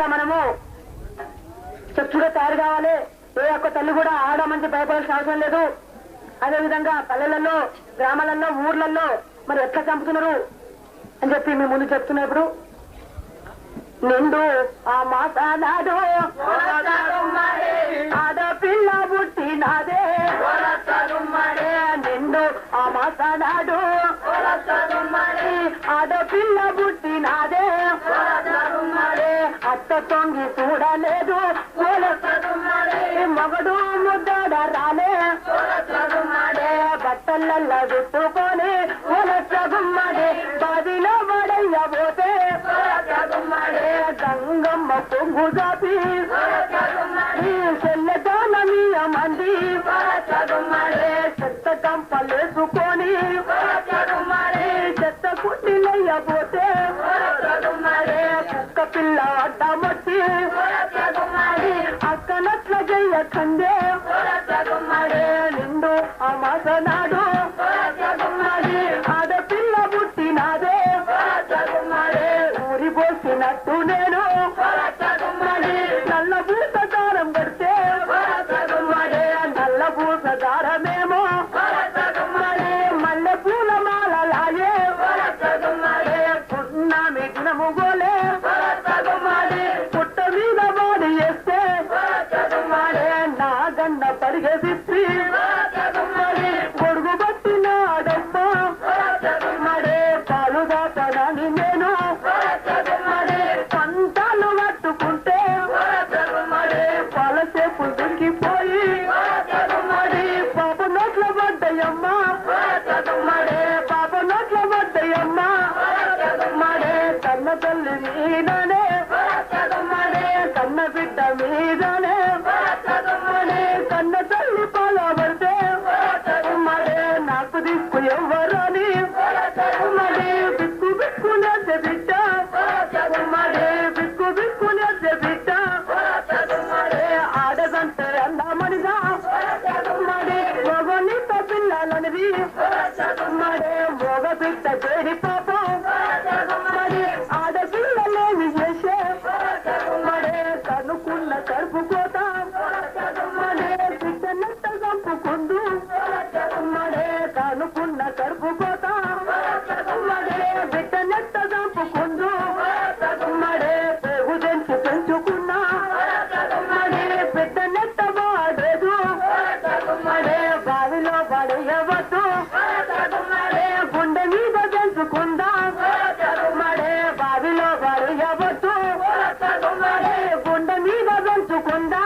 ఇంకా మనము చచ్చుగా తయారు కావాలి. ఏ ఒక్క తల్లి కూడా ఆడ మంచి భయపడాల్సిన అవసరం లేదు. అదేవిధంగా పల్లెలలో గ్రామాలలో ఊర్లలో మరి ఎట్లా చంపుతున్నారు అని చెప్పి మేము ముందు చెప్తున్నప్పుడు నిండు ఆ మాసానాడు ఆడపిల్ల పుట్టినాదే. నిండు ఆ మాసానాడు ఆడపిల్ల పుట్టినాదే. అత్త తొంగి చూడలేదు. మగడు ముద్దడ రాలే. బట్టలల్ల చుట్టుకొని గుమ్మడి బాదిలో పోతే. గంగమ్మ పొంగు జాపి. చెల్లెదానమీయ మంది చెత్త కంపలు అడ్డమొచ్చి అక్కనట్ల చెయ్యకండే నిండు ఆ మాసనాడు మడే పాప నోట్ల పడ్డాయమ్మ మడే తన్న తల్లి మీదనే. మడే కన్న బిడ్డ మీదనే. మడే కన్న తల్లి పాల పడితే. మడే నాకు దిక్కు ఎవ్వరని. మడే బిక్కు బిక్కు నేసే బిడ్డ మడే మొగ బిడ్డ చేరి పాపం. ఆడపిల్లలేమి చేసే కనుకున్న కరుపుకోత బిడ్డనంత చంపుకుందు కనుకున్న కరుపుకోత கொண்டா